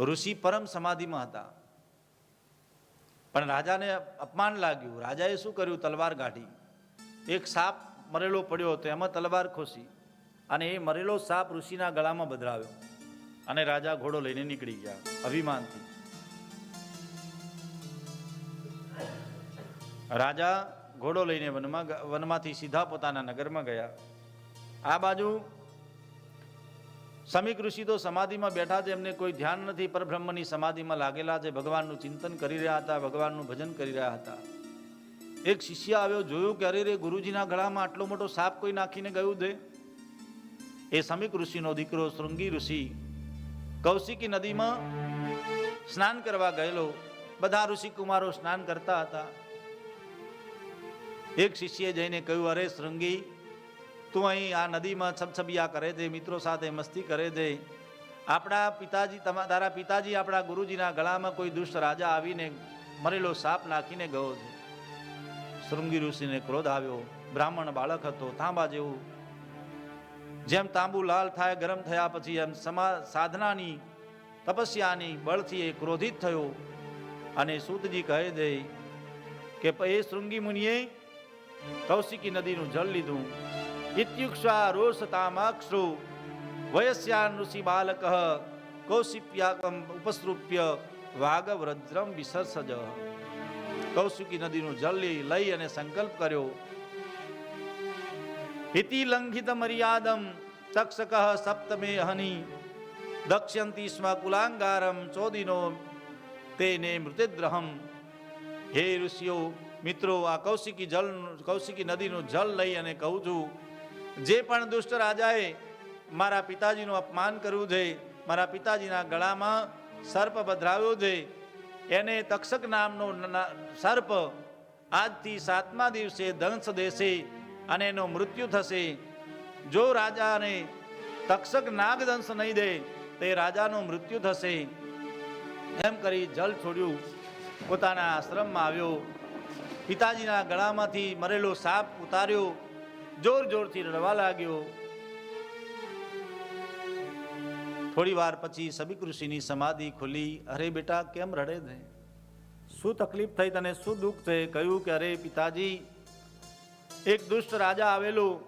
ઋષિ પરમ સમાધિમાં હતા. પણ રાજાને અપમાન લાગ્યું. રાજાએ શું કર્યું? તલવાર કાઢી. એક સાપ મરેલો પડ્યો હતો. એમાં તલવાર ખોસી અને એ મરેલો સાપ ઋષિના ગળામાં બદલાવ્યો અને રાજા ઘોડો લઈને નીકળી ગયા. અભિમાનથી. રાજા ઘોડો લઈને વનમાં વનમાંથી સીધા પોતાના નગરમાં ગયા. આ બાજુ સમીક ઋષિ તો સમાધિમાં બેઠા છે. એમને કોઈ ધ્યાન નથી. પરબ્રહ્મની સમાધિમાં લાગેલા છે. ભગવાનનું ચિંતન કરી રહ્યા હતા. ભગવાનનું ભજન કરી રહ્યા હતા. એક શિષ્ય આવ્યો, જોયું કે અરે રે, ગુરુજીના ગળામાં આટલો મોટો સાપ કોઈ નાખીને ગયું દે? એ સમીક ઋષિનો દીકરો શૃંગી ઋષિ કૌશિકી નદીમાં સ્નાન કરવા ગયેલો. બધા ઋષિ કુમારો સ્નાન કરતા હતા. એક શિષ્યએ જઈને કહ્યું, અરે શૃંગી તું અહીં આ નદીમાં છબછબિયા કરે છે મિત્રો સાથે મસ્તી કરે છે આપણા પિતાજી, તમા, તારા પિતાજી આપણા ગુરુજીના ગળામાં કોઈ દુષ્ટ રાજા આવીને મરેલો સાપ નાખીને ગયો છે. શૃંગી ઋષિને ક્રોધ આવ્યો. બ્રાહ્મણ બાળક હતો તાંબા જેવું. જેમ તાંબુ લાલ થાય, ગરમ થયા પછી એમ સમા, સાધનાની, તપસ્યાની બળથી એ ક્રોધિત થયો. અને સૂતજી કહે દે કે, એ શૃંગી મુનિએ કૌશિકી નદીનું જળ લીધું. ઇત્યુક્ષા રોષતામાક્ષુ વયસ્યાન ઋષિ બાલક કૌશિપ્યાકમ ઉપસૃપ્ય વાગવ્રજ્રમ વિસર્સજ કૌશિકી નદીનું જળ લઈ- અને સંકલ્પ કર્યો ઇતિ લંઘિત મર્યાદમ તક્ષક સપ્તમે હની દક્ષ્યંતી સ્મ કુલાંગારમ ચોદિનો તેને મૃતદ્રહમ હે ઋષિઓ મિત્રો આ કૌશિકી જળ કૌશિકી નદીનું જળ લઈ અને કહું છું જે પણ દુષ્ટ રાજાએ મારા પિતાજીનું અપમાન કર્યું છે, મારા પિતાજીના ગળામાં સર્પ ભદ્રાવ્યો છે, એને તક્ષક નામનો સર્પ આજથી સાતમા દિવસે દંશ દેશે અને એનો મૃત્યુ થશે. જો રાજાને તક્ષક નાગ દંશ નહીં દે, તે રાજાનું મૃત્યુ થશે. એમ કરી જલ છોડ્યું. પોતાના આશ્રમમાં આવ્યો. પિતાજીના ગળામાંથી મરેલો સાપ ઉતાર્યો. જોર જોરથી રડવા લાગ્યો. થોડી વાર પછી સબીક ઋષિની સમાધિ ખુલી. અરે બેટા, કેમ રડે છે? શું તકલીફ થઈ તને? શું દુઃખ છે? કહ્યું કે અરે પિતાજી, એક દુષ્ટ રાજા આવેલો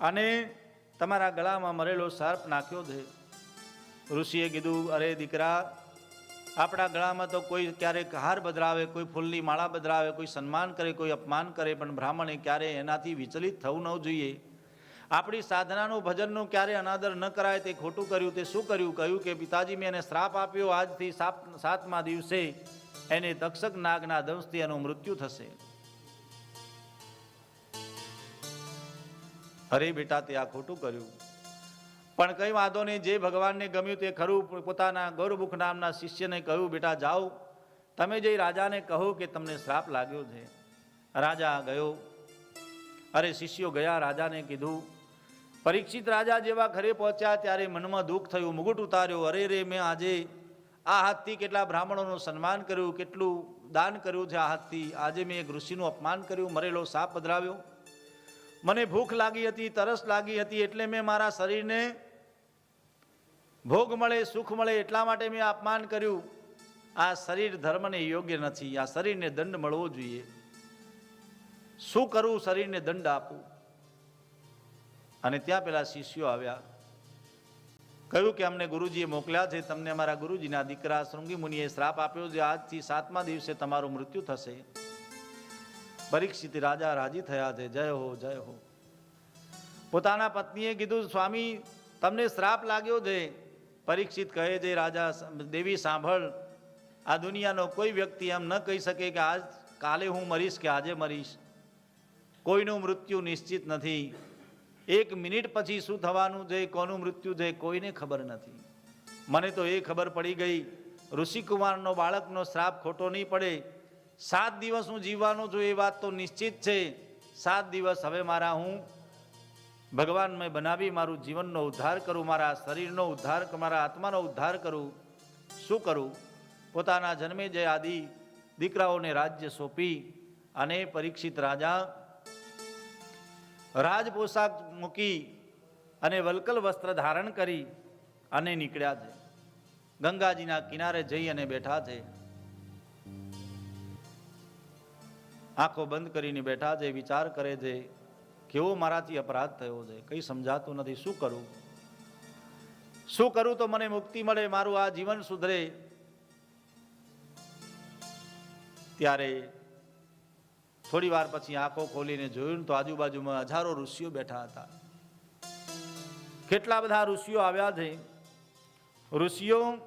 અને તમારા ગળામાં મરેલો સર્પ નાખ્યો છે. ઋષિએ કીધું, અરે દીકરા આપણા ગળામાં તો કોઈ ક્યારેક હાર બદરાવે કોઈ ફૂલની માળા બદરાવે કોઈ સન્માન કરે, કોઈ અપમાન કરે, પણ બ્રાહ્મણે ક્યારે એનાથી વિચલિત થવું ન જોઈએ. આપણી સાધનાનું ભજનનું ક્યારે અનાદર ન કરાય, તે ખોટું કર્યું, તે શું કર્યું? કહ્યું કે, પિતાજી, મેં એને શ્રાપ આપ્યો, આજથી સાપ, સાતમા દિવસે એને તક્ષક નાગના દંશથી એનું મૃત્યુ થશે. અરે બેટા, તે આ ખોટું કર્યું. પણ કંઈ વાંધો નહીં, જે ભગવાનને ગમ્યું તે ખરું. પોતાના ગૌરમુખ નામના શિષ્યને કહ્યું, બેટા, જાઓ. તમે જે રાજાને કહો કે તમને શ્રાપ લાગ્યો છે. રાજા ગયો. અરે, શિષ્યો ગયા, રાજાને કીધું, પરીક્ષિત રાજા જેવા ઘરે પહોંચ્યા ત્યારે મનમાં દુઃખ થયું. મુગુટ ઉતાર્યો. અરે રે, મેં આજે આ હાથથી કેટલા બ્રાહ્મણોનું સન્માન કર્યું, કેટલું દાન કર્યું છે આ હાથથી. આજે મેં એક ઋષિનું અપમાન કર્યું, મરેલો સાપ પધરાવ્યો. મને ભૂખ લાગી હતી, તરસ લાગી હતી, એટલે મેં મારા શરીરને ભોગ મળે, સુખ મળે એટલા માટે મેં અપમાન કર્યું. આ શરીર ધર્મને યોગ્ય નથી, આ શરીરને દંડ મળવો જોઈએ. શું કરવું શરીરને દંડ આપવું અને ત્યાં પેલા શિષ્યો આવ્યા. કહ્યું કે અમને ગુરુજીએ મોકલ્યા છે, તમને અમારા ગુરુજીના દીકરા શૃંગી મુનિએ શ્રાપ આપ્યો છે, આજથી સાતમા દિવસે તમારું મૃત્યુ થશે. પરીક્ષિત રાજા રાજી થયા છે, જય હો જય હો. પોતાના પત્નીએ કીધું, સ્વામી, તમને શ્રાપ લાગ્યો છે. પરીક્ષિત કહે છે, રાજા, દેવી, સાંભળ. આ દુનિયાનો કોઈ વ્યક્તિ એમ ન કહી શકે કે આજ કાલે હું મરીશ કે આજે મરીશ. કોઈનું મૃત્યુ નિશ્ચિત નથી. એક મિનિટ પછી શું થવાનું છે, કોનું મૃત્યુ છે, કોઈને ખબર નથી. મને તો એ ખબર પડી ગઈ. ઋષિકુમારનો બાળકનો શ્રાપ ખોટો નહીં પડે. સાત દિવસ હું જીવવાનું છું, એ વાત તો નિશ્ચિત છે. સાત દિવસ હવે મારા હું ભગવાનમય બનાવી મારું જીવનનો ઉદ્ધાર કરું, મારા શરીરનો ઉદ્ધાર મારા આત્માનો ઉદ્ધાર કરું. શું કરું? પોતાના જન્મે જે આદિ દીકરાઓને રાજ્ય સોંપી અને પરીક્ષિત રાજા રાજ પોશાક મૂકી અને વલકલ વસ્ત્ર ધારણ કરી અને નીકળ્યા છે. ગંગાજીના કિનારે જઈ અને બેઠા છે. આંખો બંધ કરીને બેઠા છે, વિચાર કરે છે. કેવો મારાથી અપરાધ થયો છે? કંઈ સમજાતું નથી. શું કરું? શું કરું તો મને મુક્તિ મળે, મારું આ જીવન સુધરે. ત્યારે થોડી વાર પછી આંખો ખોલીને જોયું તો આજુબાજુમાં હજારો ઋષિઓ બેઠા હતા. કેટલા બધા ઋષિઓ આવ્યા છે. ઋષિઓ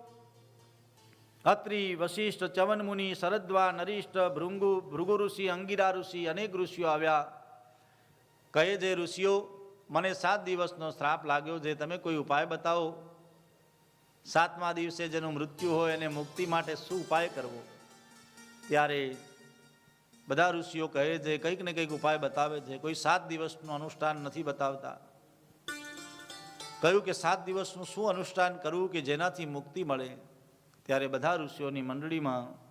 અત્રિ, વશિષ્ઠ ચવન મુનિ શરદ્વા, નરિષ્ઠ, ભૃંગુ ભૃગુ ઋષિ અંગિરા ઋષિ અનેક ઋષિઓ આવ્યા. કહે છે, ઋષિઓ, મને સાત દિવસનો શ્રાપ લાગ્યો છે. તમે કોઈ ઉપાય બતાવો? સાતમા દિવસે જેનું મૃત્યુ હોય એને મુક્તિ માટે શું ઉપાય કરવો? ત્યારે બધા ઋષિઓ કહે છે, કંઈક ને કંઈક ઉપાય બતાવે છે. કોઈ સાત દિવસનું અનુષ્ઠાન નથી બતાવતા. કહ્યું કે, સાત દિવસનું શું અનુષ્ઠાન કરવું કે જેનાથી મુક્તિ મળે? ત્યારે બધા ઋષિઓની મંડળીમાં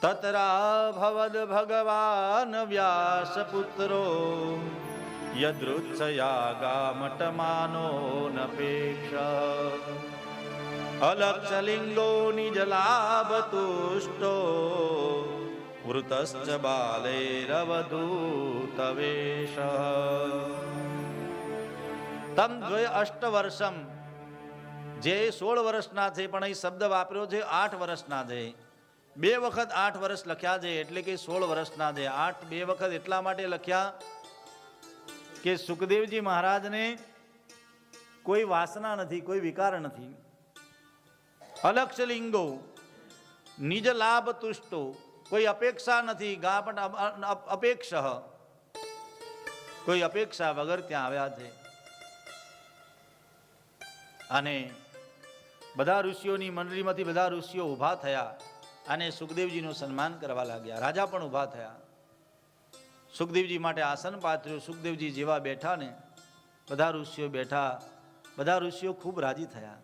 તતરા ભવદ ભગવાન વ્યાસ પુત્રો યદૃત્સયાગામટમાનો નપેક્ષ અલક્ષલિંગો નિજલાભતુષ્ટો લાભ તુષ્ટો વૃતશ્ચ બાલૈરવધૂતવેશ તમ દ્વય અષ્ટ વર્ષમ જે સોળ વર્ષના છે પણ અહીં શબ્દ વાપર્યો છે આઠ વર્ષના છે બે વખત આઠ વર્ષ લખ્યા છે, એટલે કે સોળ વર્ષના છે. આઠ બે વખત એટલા માટે લખ્યા કે સુખદેવજી મહારાજને કોઈ વાસના નથી, કોઈ વિકાર નથી. અલક્ષ લિંગો નિજ લાભ તુષ્ટો, કોઈ અપેક્ષા નથી ગા પણ અપ- અપ- અપેક્ષ. કોઈ અપેક્ષા વગર ત્યાં આવ્યા છે. અને બધા ઋષિઓની મંડળીમાંથી બધા ઋષિઓ ઊભા થયા. અને સુખદેવજીનું સન્માન કરવા લાગ્યા. રાજા પણ ઊભા થયા. સુખદેવજી માટે આસન પાથર્યું. સુખદેવજી જેવા બેઠા ને બધા ઋષિઓ બેઠા. બધા ઋષિઓ ખૂબ રાજી થયા.